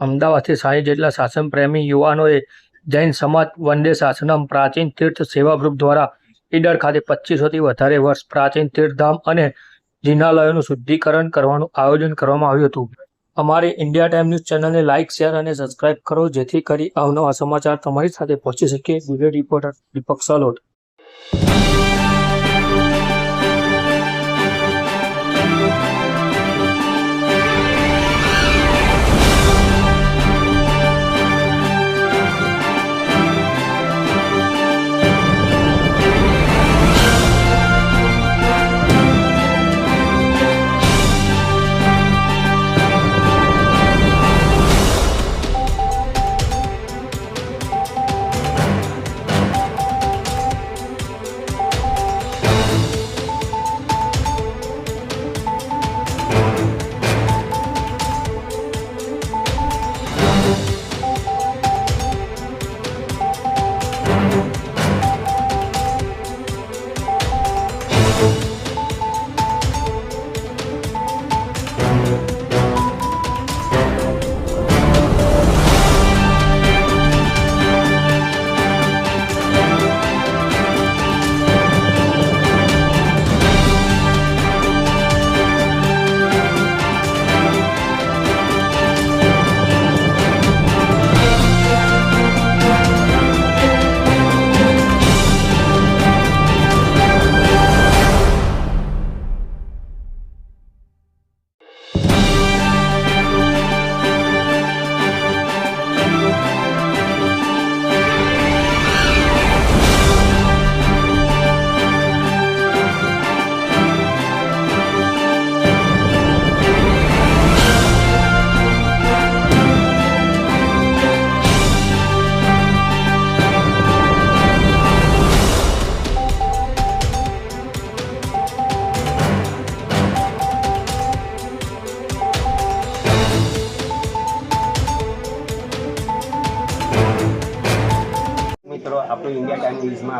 અમદાવાદથી સાંઈ જેટલા શાસન પ્રેમી યુવાનોએ જૈન સમાજ વંદે શાસનમ પ્રાચીન તીર્થ સેવા ગ્રુપ દ્વારા ઈડર ખાતે પચીસોથી વધારે વર્ષ પ્રાચીન તીર્થધામ અને જિનાલયોનું શુદ્ધિકરણ કરવાનું આયોજન કરવામાં આવ્યું હતું. અમારી ઇન્ડિયા ટાઈમ ન્યૂઝ ચેનલને લાઇક શેર અને સબસ્ક્રાઇબ કરો, જેથી કરી અવનવા સમાચાર તમારી સાથે પહોંચી શકે ગુજરાત રિપોર્ટર દીપક સલોટ.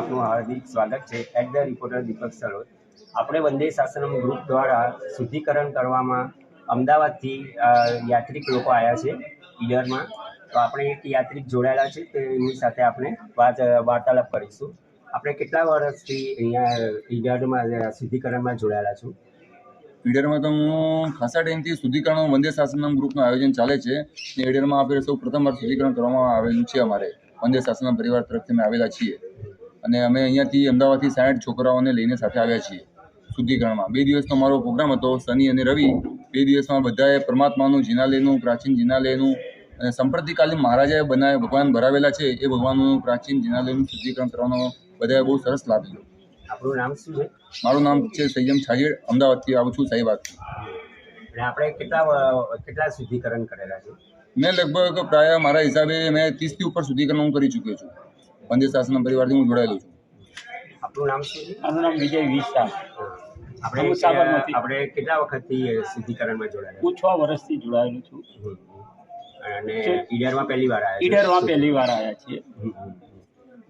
આપનું હાર્દિક સ્વાગત છે. At the reporter Deepak Saroj આપણે વંદે શાસનમ ગ્રુપ દ્વારા શુદ્ધિકરણ કરવામાં અમદાવાદથી યાત્રિક લોકો આવ્યા છે ઈડરમાં. તો આપણે એક યાત્રિક જોડાયેલા છે તો એમની સાથે આપણે વાત વાર્તાલાપ કરીશું. આપણે કેટલા વર્ષથી અહીંયા ઈડરમાં શુદ્ધિકરણમાં જોડાયેલા છું? ઈડરમાં તો હું ખાસા ટાઈમથી શુદ્ધિકરણ વંદે શાસનમ ગ્રુપનું આયોજન ચાલે છે. ઈડરમાં આપણે સૌ પ્રથમવાર શુદ્ધિકરણ કરવામાં આવેલું છે અમારે. વંદે શાસનમ પરિવાર તરફથી અમે આવેલા છીએ. અને અમે અહીંયાથી અમદાવાદથી સાઠ છોકરાઓને લઈને સાથે આવ્યા છીએ શુદ્ધિકરણમાં. બે દિવસનો અમારો પ્રોગ્રામ હતો શનિ અને રવિ. બે દિવસમાં બધાએ પરમાત્માનું જિનાલયનું પ્રાચીન જિનાલયનું અને સંપ્રતિકાલીન મહારાજાએ બનાવે ભગવાન ભરાવેલા છે એ ભગવાનનું પ્રાચીન જિનાલયનું શુદ્ધિકરણ કરવાનો બધાએ બહુ સરસ લાભ લીધો. આપણું નામ શું છે? મારું નામ છે સંયમ છાજેડ અમદાવાદથી આવું છું સાહેબ અને આપણે કેટલા કેટલા શુદ્ધિકરણ કરેલા છે? મેં લગભગ પ્રાય મારા હિસાબે મેં ત્રીસથી ઉપર શુદ્ધિકરણ હું કરી ચૂક્યો છું. વંદે શાસન પરિવારથી હું જોડાયેલો છું. આપણું નામ શું છે? મારું નામ વિજય વિશા આપણે સાબરમતી. આપણે કેટલા વખતથી શુદ્ધિકરણમાં જોડાયેલા હું છ વર્ષથી જોડાયેલો છું. અને ઈડરમાં પહેલી વાર આવ્યા? ઈડરમાં પહેલી વાર આવ્યા છીએ.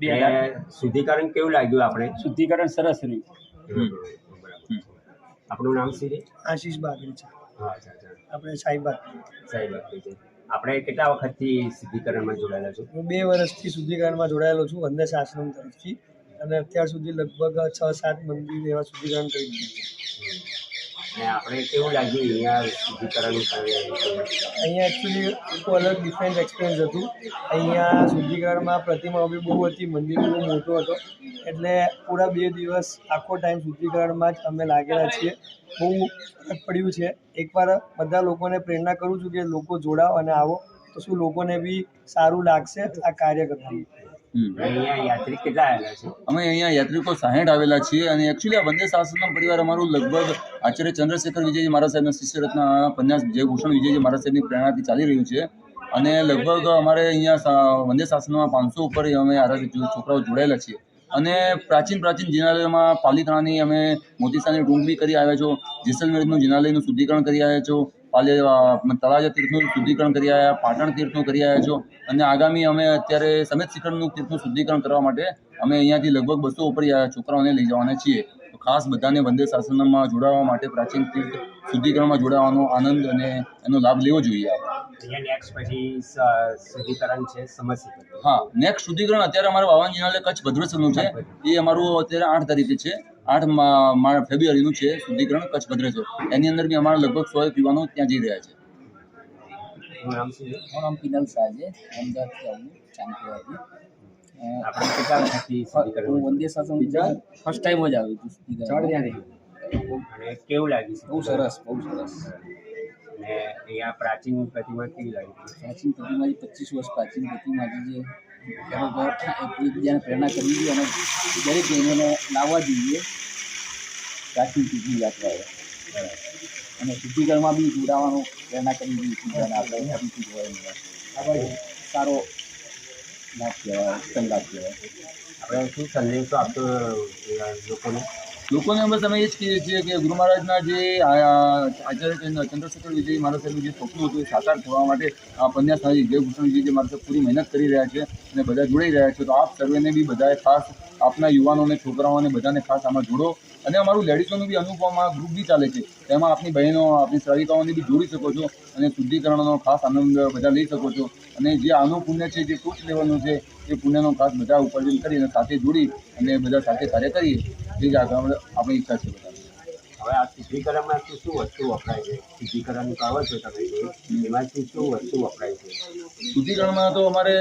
બે શુદ્ધિકરણ કેવું લાગ્યું આપણે? શુદ્ધિકરણ સરસ રહ્યું. આપણું નામ શું છે? આશીષ બાગરી છે. આપણે સાહેબ આપણી છે. આપણે કેટલા વખતથી શુદ્ધિકરણમાં જોડાયેલા છો? હું બે વર્ષથી શુદ્ધિકરણમાં જોડાયેલો છું વંદેશ આશ્રમ તરફથી. અને અત્યાર સુધી લગભગ છ સાત મંદિર એવા શુદ્ધિકરણ કરી દીધું આપણે કેવું લાગ્યું અહીંયા શુદ્ધિકરણ અહીંયા એકચ્યુઅલી આખું અલગ ડિફરન્ટ એક્સપિરિયન્સ હતું. અહીંયા શુદ્ધિકરણમાં પ્રતિમાઓ બી બહુ હતી, મંદિર બહુ મોટો હતો. એટલે પૂરા બે દિવસ આખો ટાઈમ શુદ્ધિકરણમાં જ અમે લાગેલા છીએ. બહુ પડ્યું છે. એકવાર બધા લોકોને પ્રેરણા કરું છું કે લોકો જોડાઓ અને આવો. તો શું લોકોને બી સારું લાગશે આ કાર્ય કરવાનું. અહીંયા યાત્રિક કેટલા આવેલા છે? અમે અહીંયા યાત્રિકો સાહેઠ આવેલા છીએ અને એકચ્યુઅલી આ વંદે શાસનમ પરિવાર અમારું લગભગ આચાર્ય ચંદ્રશેખર વિજયજી મહારાજ સાહેબના શિષ્યરત્ન પન્યાસ જયભૂષણ વિજયજી મહારાજ સાહેબની પ્રેરણાથી ચાલી રહ્યું છે. અને લગભગ અમારે અહીંયા વંદે શાસનમાં પાંચસો ઉપર અમે આરાધિત છોકરાઓ જોડાયેલા છીએ. અને પ્રાચીન પ્રાચીન જિનાલયોમાં પાલીતાણાની અમે મોતીસાની ડુંગળી કરી આવ્યા છો જેસલમેરનું જિનાલયનું શુદ્ધિકરણ કરી આવ્યા છો પાલી તળાજા તીર્થનું શુદ્ધિકરણ કરી આવ્યા પાટણ તીર્થનું કરી આવ્યા છો. અને આગામી અમે અત્યારે સમેત શિખરનું તીર્થનું શુદ્ધિકરણ કરવા માટે અમે અહીંયાથી લગભગ બસો ઉપર છોકરાઓને લઈ જવાના છીએ. તો ખાસ બધાને વંદે શાસનમાં જોડાવા માટે પ્રાચીન તીર્થ શુદ્ધિકરણમાં જોડાવાનો આનંદ અને એનો લાભ લેવો જોઈએ હા નેક્સ્ટ શુદ્ધિકરણ અત્યારે અમારે વાવન જિલ્લા કચ્છ ભદ્રેશ્વરનું છે. એ અમારું અત્યારે આઠ તારીખે છે. આઠ મા- મા- ફેબ્રુઆરીનું છે શુદ્ધિકરણ કચ્છ ભદ્રેશ્વર. એની અંદર બી અમારા લગભગ સો એક યુવાનો ત્યાં જઈ રહ્યા છે. મારું નામ પિનલ શાહ છે. અમદાવાદથી આવું ચાંદખેડાથી. આપણે કેટલા વખતથી શુદ્ધિકરણ હું વંદે શાસન ફર્સ્ટ ટાઈમ જ આવ્યું હતું શુદ્ધિકરણ. કેવું લાગ્યું બહુ સરસ બહુ સરસ. અહીંયા પ્રાચીન પ્રતિમા કેવી લાગી? પ્રાચીન પ્રતિમાથી પચીસ વર્ષ પ્રાચીન પ્રતિમાથી જે. એકબીજાને પ્રેરણા કરવી જોઈએ અને દરેક બહેનોને લાવવા જોઈએ. પ્રાચીન તિથિ યાત્રાએ. અને શુદ્ધિકરણમાં બી જોડાવાનું પ્રેરણા કરવી જોઈએ એકબીજાને આપણે જોવાય આપણે સારો લાભ કહેવાય ઉત્તમ કહેવાય. આપણે શું સંદેશો આપતો લોકોને? લોકોને અમે તમે એ જ કહીએ છીએ કે ગુરુ મહારાજના જે આચાર્ય ચંદ્રશેખર વિજય મહારાજ સાહેબનું જે સપનું હતું એ સાકાર થવા માટે આ પન્યાસાહી જયભૂષણ વિજય જે મારા પૂરી મહેનત કરી રહ્યા છે અને બધા જોડાઈ રહ્યા છે, તો આપ સર્વેને બી બધાએ ખાસ, આપના યુવાનોને, છોકરાઓને બધાને ખાસ આમાં જોડો. અને અમારું લેડીઝોનું બી અનુપમાં ગ્રુપ બી ચાલે છે. તેમાં આપની બહેનો, આપની શ્રાવિકાઓને બી જોડી શકો છો અને શુદ્ધિકરણનો ખાસ આનંદ બધા લઈ શકો છો. અને જે આનું પુણ્ય છે, જે ટોચ લેવાનું છે, એ પુણ્યનો ખાસ બધા ઉપાર્જન કરી અને સાથે જોડી અને બધા સાથે કાર્ય કરીએ. એ જ આગળ આપણી ઈચ્છા છે બધા. હવે આ શુદ્ધિકરણમાં શું શું વસ્તુ વપરાય છે? શુદ્ધિકરણ કહો છો તમે જે એમાં શું શું વસ્તુ વપરાય છે? શુદ્ધિકરણમાં તો અમારે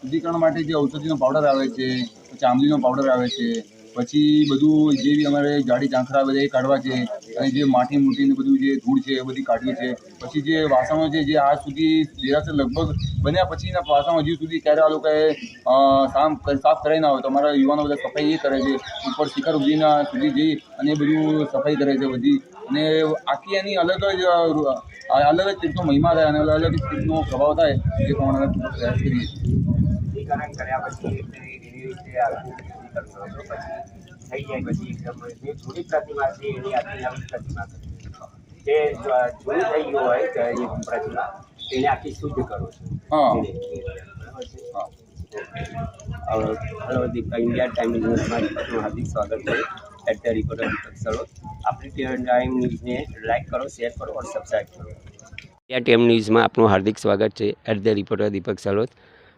શુદ્ધિકરણ માટે જે ઔષધિનો પાવડર આવે છે પછી આંબલીનો પાવડર આવે છે પછી બધું જે બી અમારે જાડી ચાંખરા બધા એ કાઢવા છે, અને જે માટી મૂટી ને બધું જે ધૂળ છે એ બધી કાઢવી છે. પછી જે વાસણો છે જે આજ સુધી દેરાસર લગભગ બન્યા પછીના વાસણો હજી સુધી ક્યારે આ લોકોએ સાફ સાફ કરાવી ના હોય તો અમારા યુવાનો બધા સફાઈ એ કરે છે. ઉપર શિખર સુધીના સુધી જઈ અને એ બધું સફાઈ કરે છે બધી. અને આખી એની અલગ જ અલગ જ રીતનો મહિમા થાય અને અલગ જ રીતનો પ્રભાવ થાય એ પ્રમાણે પ્રયાસ કરીએ છીએ. શુદ્ધિકરણ કર્યા પછી એટલે એવી રીતે આખું શુદ્ધિકરણ કરો છો. પછી થઈ જાય પછી એકદમ જે જૂની પ્રતિમા છે એની આખી નવી પ્રતિમા કરો જે જૂની થઈ ગયું હોય કે પ્રતિમા એને આખી શુદ્ધ કરો છો. હા. એને. બરાબર છે? હવે હલો દીપ ઇન્ડિયા ટાઈમ ન્યૂઝમાં આપનું હાર્દિક સ્વાગત છે. At the reporter Deepak Saroj આપણી ટાઈમ ન્યૂઝને લાઈક કરો શેર કરો और સબસ્ક્રાઈબ કરો. ઇન્ડિયા ટાઈમ ન્યૂઝમાં આપનું હાર્દિક સ્વાગત છે. At the reporter Deepak Saroj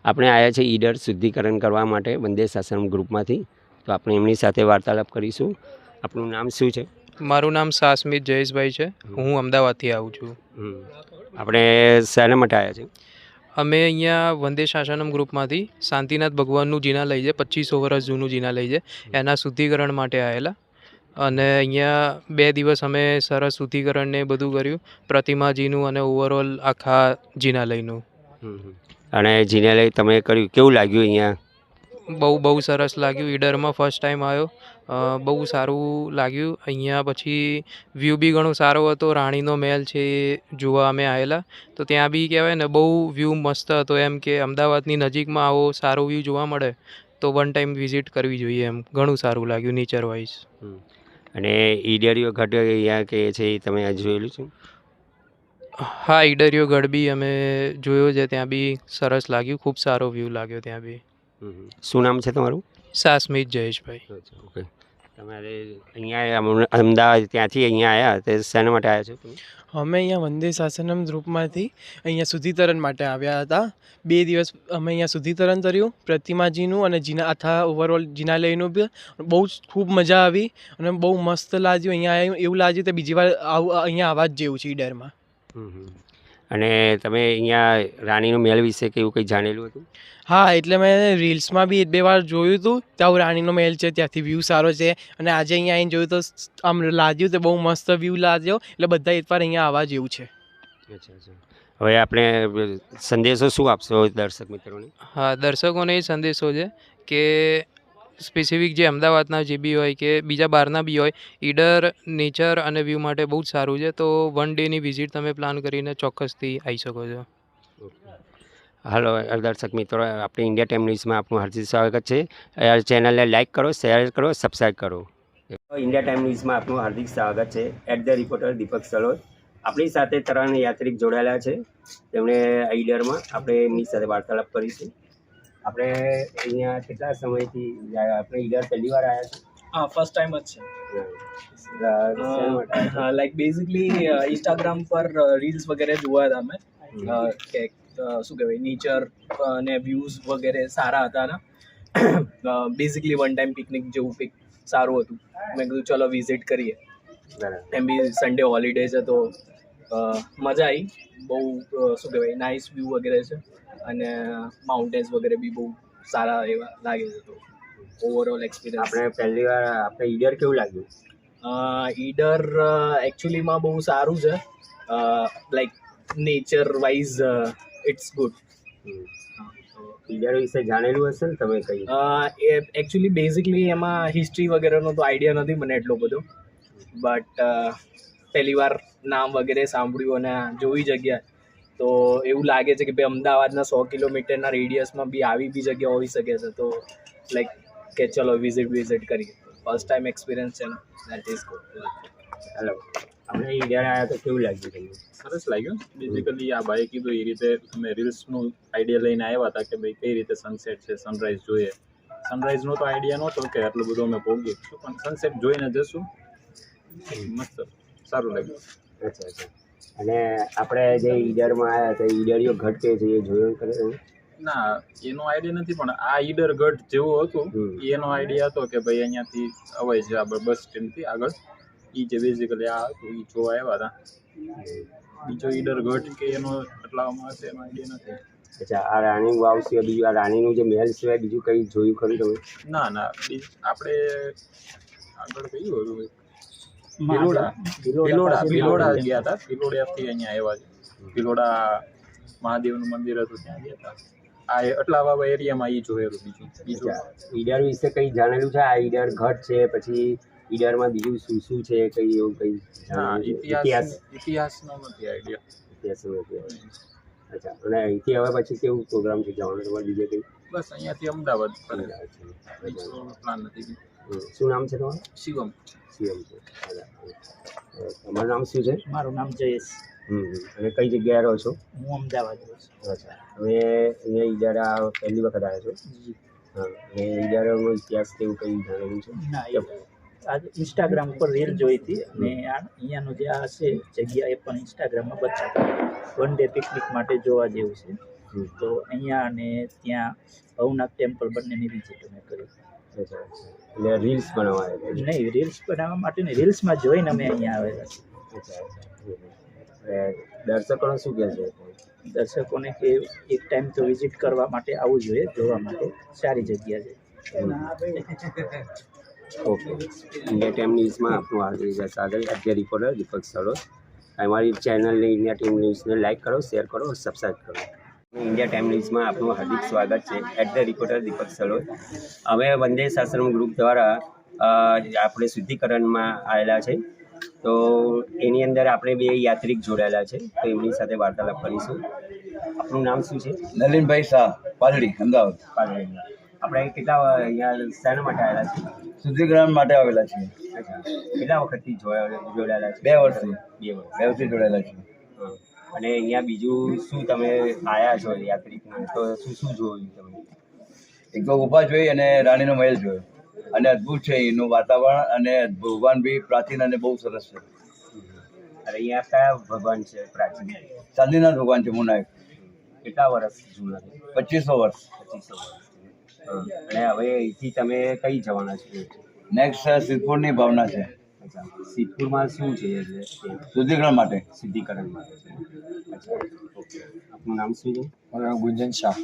આપણે આવ્યા છે ઈડર શુદ્ધિકરણ કરવા માટે વંદે શાસન ગ્રુપમાંથી. તો આપણે એમની સાથે વાર્તાલાપ કરીશું. આપણું નામ શું છે? મારું નામ સાસ્મિત જયેશભાઈ છે. હું અમદાવાદથી આવું છું. આપણે શાના માટે આવ્યા છે અમે અહીંયા વંદે શાસનમ ગ્રુપમાંથી શાંતિનાથ ભગવાનનું જિનાલય છે પચીસો વર્ષ જૂનું જિનાલય છે. એના શુદ્ધિકરણ માટે આવેલા અને અહીંયા બે દિવસ અમે સરસ શુદ્ધિકરણને બધું કર્યું. પ્રતિમાજીનું અને ઓવરઓલ આખા જિનાલયનું. હમ, જીને લઈ તમે કર્યું કેવું લાગ્યું અહીંયા? બહુ બહુ સરસ લાગ્યું. ઈડરમાં ફર્સ્ટ ટાઈમ આવ્યો. બહુ સારું લાગ્યું. અહીંયા પછી વ્યૂ બી ઘણો સારો હતો. રાણીનો મહેલ છે એ જોવા અમે આવેલા. તો ત્યાં બી કહેવાય ને બહુ વ્યૂ મસ્ત હતો. એમ કે અમદાવાદની નજીકમાં આવો સારો વ્યૂ જોવા મળે તો વન ટાઈમ વિઝિટ કરવી જોઈએ એમ. ઘણું સારું લાગ્યું નેચર વાઇઝ અને ઈડરીઓ ઘટ અહીંયા કે છે એ તમે આ જોયેલું છે? હા ઈડરિયો ગઢ બી અમે જોયો છે ત્યાં બી સરસ લાગ્યું ખૂબ સારો વ્યૂ લાગ્યો ત્યાં બી. શું નામ છે તમારું? સાસમિત જયેશભાઈ. ઓકે તમારે અહીંયા અમ- અમદાવાદ ત્યાંથી અહીંયા આવ્યા તે શેના માટે આવ્યા છો અમે અહીંયા વંદે શાસનમ ગ્રુપમાંથી અહીંયા સુધીતરણ માટે આવ્યા હતા. બે દિવસ અમે અહીંયા સુધીતરણ કર્યું પ્રતિમાજીનું અને જીના આથા ઓવરઓલ જીનાલયનું બી. બહુ જ ખૂબ મજા આવી અને બહુ મસ્ત લાગ્યું અહીંયા આવ્યું એવું લાગ્યું કે બીજી વાર આવું અહીંયા આવવા જ જેવું છે ઈડરમાં. અને તમે અહીંયા રાણીનો મહેલ વિશે કે એવું કંઈ જાણેલું હતું? હા એટલે મેં રીલ્સમાં બી એક બે વાર જોયું હતું ત્યાં રાણીનો મહેલ છે ત્યાંથી વ્યૂ સારો છે. અને આજે અહીંયા આવીને જોયું તો આમ લાગ્યું તો બહુ મસ્ત વ્યૂ લાગ્યો. એટલે બધા એક વાર અહીંયા આવવા જેવું છે. અચ્છા અચ્છા. હવે આપણે સંદેશો શું આપશો દર્શક મિત્રોને? હા દર્શકોને એ સંદેશો છે કે સ્પેસિફિક જે અમદાવાદના જે બી હોય કે બીજા બહારના બી હોય, ઈડર, નેચર અને વ્યૂ માટે બહુ જ સારું છે. તો વન ડેની વિઝિટ તમે પ્લાન કરીને ચોક્કસથી આવી શકો છો. હાલો દર્શક મિત્રો, આપણે ઇન્ડિયા ટાઈમ ન્યૂઝમાં આપનું હાર્દિક સ્વાગત છે. ચેનલને લાઇક કરો શેર કરો સબસ્ક્રાઈબ કરો. ઇન્ડિયા ટાઈમ ન્યૂઝમાં આપનું હાર્દિક સ્વાગત છે. At the reporter Deepak Saroj આપણી સાથે ત્રણ યાત્રિક જોડાયેલા છે. તેમણે ઈડરમાં આપણે એમની સાથે વાર્તાલાપ કરીશું આપણે અહીંયા કેટલા સમયથી આપણે ઈડર પહેલી વાર આવ્યા છે? હા ફર્સ્ટ ટાઈમ જ છે? લાઈક બેઝિકલી ઇન્સ્ટાગ્રામ પર રીલ્સ વગેરે જોયા હતા અમે. કે શું કહેવાય નેચર અને વ્યૂઝ વગેરે સારા હતા ને. બેઝિકલી વન ટાઈમ પિકનિક જેવું પિક સારું હતું. મેં કીધું ચલો વિઝિટ કરીએ. એમ બી સન્ડે હોલિડે છે તો મજા આવી બહુ શું કહેવાય નાઇસ વ્યૂ વગેરે છે. અને માઉન્ટેન્સ વગેરે બી બહુ સારા એવા લાગે છે તો ઓવરઓલ એક્સપિરિયન્સ આપણે પહેલી વાર આપણે ઈડર કેવું લાગ્યું? ઈડર એકચ્યુઅલીમાં બહુ સારું છે. Like nature wise it's good Idar વિશે જાણેલું હશે ને તમે કઈ? એ એકચ્યુઅલી બેઝિકલી એમાં હિસ્ટ્રી વગેરેનો તો આઈડિયા નથી મને એટલો બધો. બટ પહેલી વાર નામ વગેરે સાંભળ્યું અને જોઈ જગ્યા. તો એવું લાગે છે કે ભાઈ અમદાવાદના સો કિલોમીટરના રેડિયસમાં બી આવી બી જગ્યા હોઈ શકે છે. તો લાઈક કે ચલો વિઝિટ વિઝિટ કરીએ. ફર્સ્ટ ટાઈમ એક્સપિરિયન્સ છે ને દેટ ઇઝ ગુડ હેલો અમને ઈડર આવ્યા તો કેવું લાગ્યું તમને? સરસ લાગ્યું. બેઝિકલી આ ભાઈ કીધું એ રીતે અમે રીલ્સનું આઈડિયા લઈને આવ્યા હતા કે ભાઈ કઈ રીતે સનસેટ છે સનરાઈઝ જોઈએ. સનરાઈઝનો તો આઈડિયા નહોતો કે આટલું બધું અમે ભોગીએ. છું પણ સનસેટ જોઈને જશું. મસ્ત. સારું લાગ્યું. અચ્છા અચ્છા. અને આપણે જે ઈડરમાં આવ્યા તો ઈડરીઓ ઘટ કે છે એ જોયું તમે ના એનો આઈડિયા નથી પણ આ ઈડર ગઢ જેવું હતું એનો આઈડિયા હતો કે ભાઈ અહીંયાથી અવાય છે આપણે બસ સ્ટેન્ડથી આગળ. એ જે બેઝિકલી આ હતું એ જોવા આવ્યા હતા. બીજો ઈડર ગઢ કે એનો એટલામાં હશે એનો આઈડિયા નથી. અચ્છા આ રાણી વાવ છે બીજું આ રાણીનું જે મહેલ સિવાય બીજું કંઈ જોયું ખરું તમે? ના ના આપણે આગળ કયું હતું? ભિલોડા ભિલોડા ભિલોડા ગયા હતા ભિલોડાથી અહીંયા આવ્યા છે. ભિલોડા મહાદેવનું મંદિર હતું ત્યાં ગયા હતા આ એટલા વાવા એરિયામાં એ જોયેલું બીજું બીજું. ઈડર વિશે કંઈ જાણેલું છે? આ ઈડર ઘટ છે પછી ઈડરમાં બીજું શું શું છે કંઈ એવું કંઈ હા ઇતિહાસ ઇતિહાસ. ઇતિહાસનો નથી આઈડિયા. ઇતિહાસ નથી. અચ્છા અને અહીંથી હવે પછી કેવું પ્રોગ્રામ છે? જવાનો તમારે બીજે કંઈ? બસ અહીંયાથી અમદાવાદ પ્લાન નથી. શું નામ છે તમારું? શિવમ. શિવમ છે. તમારું નામ શું છે? મારું નામ જયેશ. અને કઈ જગ્યાએ રહો છો? હું અમદાવાદ રહું છું. અચ્છા. હવે અહીંયા ઈજારા પહેલી વખત આવ્યા છો? હા અને ઈજારાનો ઇતિહાસ કેવું કંઈ જાણવું છે? ના એ આજે ઇન્સ્ટાગ્રામ પર રીલ જોઈ હતી અને આ અહીંયાનું જે આ છે જગ્યા એ પણ ઇન્સ્ટાગ્રામમાં બચ્ચા વન ડે પિકનિક માટે જોવા જેવું છે. તો અહીંયા અને ત્યાં ભવનાથ ટેમ્પલ બંનેની વિઝિટ અમે કરી. એટલે રીલ્સ બનાવવા આવ્યા છો. નહીં રીલ્સ બનાવવા માટે નહીં રીલ્સમાં જોઈને અમે અહીંયા આવેલા છીએ દર્શકોને શું કહે છે? દર્શકોને કે એક ટાઈમ તો વિઝિટ કરવા માટે આવવું જોઈએ જોવા માટે. સારી જગ્યા છે. ઓકે. ઇન્ડિયા ટાઈમ ન્યૂઝમાં આપનું હાર્દિક સ્વાગત અત્યારે રિપોર્ટર દીપક સરોજ. અમારી ચેનલને ઇન્ડિયા ટીમ ન્યૂઝને લાઇક કરો શેર કરો સબસ્ક્રાઈબ કરો. ઇન્ડિયા ટાઈમ ન્યૂઝમાં આપનું હાર્દિક સ્વાગત છે. At the reporter Deepak Saroj અમે વંદે શાસ્ત્રમ ગ્રુપ દ્વારા આપણે શુદ્ધિકરણમાં આવેલા છે. તો એની અંદર આપણે બે યાત્રિક જોડાયેલા છે. તો એમની સાથે વાર્તાલાપ કરીશું. આપનું નામ શું છે? નલિનભાઈ શાહ પાલડી અમદાવાદ. પાલડી. આપણે કેટલા અહીંયા શાના માટે આવેલા છે? શુદ્ધિકરણ માટે આવેલા છે કેટલા વખતથી જોડાયેલા છે? બે વર્ષથી. બે વર્ષ. બે વર્ષથી જોડાયેલા છે હા. અને અહીંયા બીજું શું તમે આયા છો યાત્રિકમાં? તો શું શું જોયું તમે? એક તો ગુફા જોઈ અને રાણીનો મહેલ જોયો. અને અદ્ભુત છે એનું વાતાવરણ અને ભગવાન બી પ્રાચીન અને બહુ સરસ છે. અને અહીંયા કયા ભગવાન છે પ્રાચીન? ચાંદીનાથ ભગવાન છે મુનાયક. કેટલા વર્ષ જૂના? પચીસો વર્ષ. પચીસો વર્ષ. અને હવે અહીંથી તમે કઈ જવાના છો? નેક્સ્ટ સિદ્ધપુરની ભાવના છે. સિદ્ધપુરમાં શું છે એટલે શુદ્ધિકરણ માટે. શુદ્ધિકરણ માટે છે? આપનું નામ શું છે? મારું નામ ગુંજન શાહ.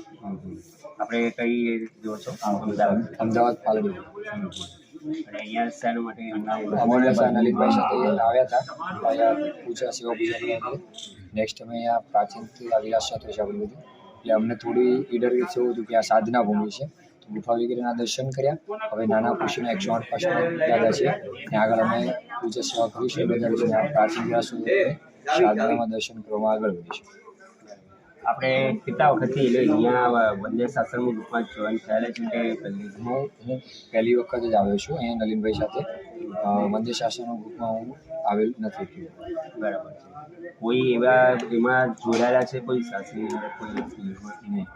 આપણે કઈ જો છો? અમદાવાદ. અમદાવાદ પાલડી. અને અહીંયા શાના માટે સાથે આવ્યા હતા. અહીંયા પૂજા સેવા પૂજા નેક્સ્ટ અમે અહીંયા પ્રાચીનથી વિલાસ ક્ષેત્ર છે આપણું બધું. એટલે અમને થોડી ઈડર એવું હતું કે આ સાધના ભૂમિ છે. ગુફા વગેરેના દર્શન કર્યા. હવે નાના પુરુષોના એકસો આઠ પાછળ દાદા છે. ત્યાં આગળ અમે પૂજા સેવા કરીશું બધા વિશે પ્રાચીન સાધનામાં દર્શન કરવામાં આગળ વધીશું આપણે કેટલા વખતથી એટલે અહીંયા વંદે શાસ્ત્રનું ગ્રુપમાં જોઈન થયેલા છે કે પહેલી હું હું પહેલી વખત જ આવ્યો છું અહીંયા નલિનભાઈ સાથે. વંદે મંદિર ગુફામાં હું આવેલ નથી. બરાબર છે. કોઈ એવા એમાં જોડાયેલા છે કોઈ શાસ્ત્રી કોઈ નહીં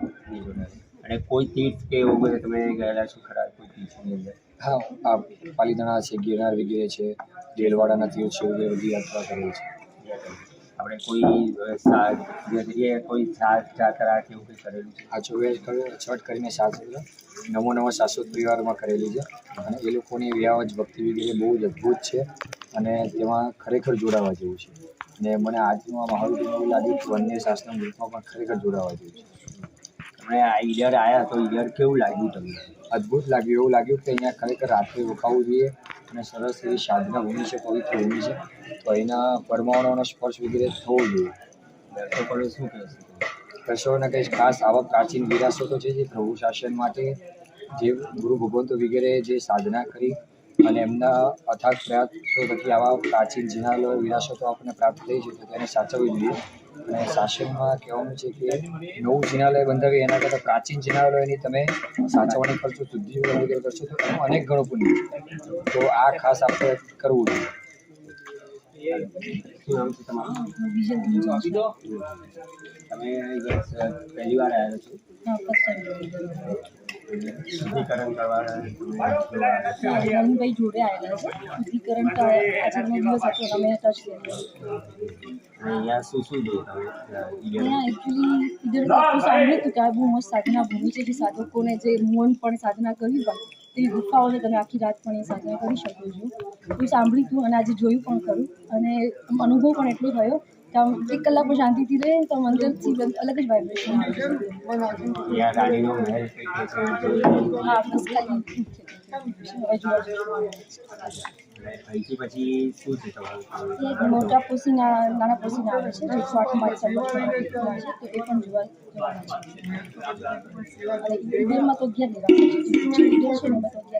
જોડાયેલા. અને કોઈ તીર્થ કે એવું બધું તમે ગયેલા છો ખરા? કોઈ તીર્થની અંદર? હા આ પાલીતાણા છે ગિરનાર વગેરે છે દેલવાડાના તીર્થ છે વગેરે બધી યાત્રા કરેલી છે. આપણે કોઈ સાત સા- એ કોઈ સાત જાત્રા કે એવું કંઈ કરેલું છે? આ ચોવે છઠ કરીને શાસ્ત્ર નવો નવો શાશ્વત પરિવારમાં કરેલી છે. અને એ લોકોની વ્યાવજ ભક્તિ વગેરે બહુ જ અદ્ભુત છે અને તેમાં ખરેખર જોડાવા જેવું છે. અને મને આજનું આ માહોલ એવું લાગ્યું કે વન્ય શાસ્ત્રના ગ્રુપમાં પણ ખરેખર જોડાવા જેવું છે. તમે આ ઈડર આવ્યા તો ઈડર કેવું લાગ્યું તમને? અદ્ભુત લાગ્યું એવું લાગ્યું કે અહીંયા ખરેખર રાત્રે રોકાવું જોઈએ અને સરસ એવી સાધના ભૂમિ છે પવિત્ર ભૂમિ છે. તો અહીંના પરમાણુઓનો સ્પર્શ વગેરે થવો જોઈએ. પણ શું કહેશે ને કંઈ ખાસ આવા પ્રાચીન વિરાસતો છે જે પ્રભુ શાસન માટે જે ગુરુ ભગવંતો વગેરે જે સાધના કરી અને એમના અથાગ પ્રયાસો થકી આવા પ્રાચીન જિનાલય વિરાસતો આપણને પ્રાપ્ત થઈ છે, તો તેને સાચવવી જોઈએ. અને શાસનમાં કહેવાનું છે કે નવું જિનાલય બંધાવી, એના કરતાં પ્રાચીન જિનાલયની તમે સાચવણી કરશો શુદ્ધિ વગેરે કરશો તો એનું અનેક ગણું પુણ્ય તો આ ખાસ આપણે કરવું જોઈએ. તમે પહેલી વાર આવ્યા છો? શુદ્ધિકરણ કરવા જોડે આવેલા શુદ્ધિકરણ તો આજનો દિવસ હતો અમે ટચ કર્યો. અહીંયા શું શું હતું સાધના ભૂમિ છે જે સાધકોને જે મૌન પણ સાધના કરવી હોય તેવી ગુફાઓને તમે આખી રાત પણ એ સાધના કરી શકો છો. એ સાંભળ્યું હતું અને આજે જોયું પણ ખરું. અને અનુભવ પણ એટલો થયો આમ એક કલાક પણ શાંતિથી રહે તો આમ અંદરથી અલગ જ વાઇબ્રેશન હા બસ ખાલી પછી શું છે તમારું મોટા પોસીના નાના પોસીના આવે છે જે આઠ મારી છે તો એ પણ જોવા જવાના છે. અને ઈડરમાં તો અગિયાર દેરાસર છે ઈડર છે ને તો છે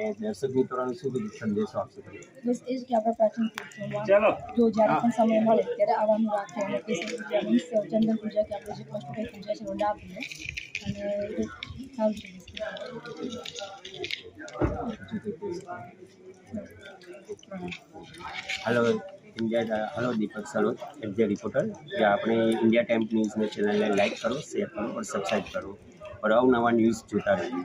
અને દર્શક મિત્રોને શું બધું સંદેશો આપશો તમે બસ એ જ કે આપણા પ્રાચીન તીર્થોમાં જો જ્યારે પણ સમય મળે ત્યારે આવવાનું રાખે અને કેસર પૂજા મીન્સ ચંદન પૂજા કે આપણે જે કષ્ટભાઈ પૂજા છે રોડા આપીએ અને એ સારું છે hello India hello Deepak Salod F J reporter જે આપણે ઇન્ડિયા ટાઈમ્સ ન્યૂઝની ચેનલને લાઇક કરો શેર કરો और સબસ્ક્રાઈબ કરો और અવનવા ન્યૂઝ જોતા રહીએ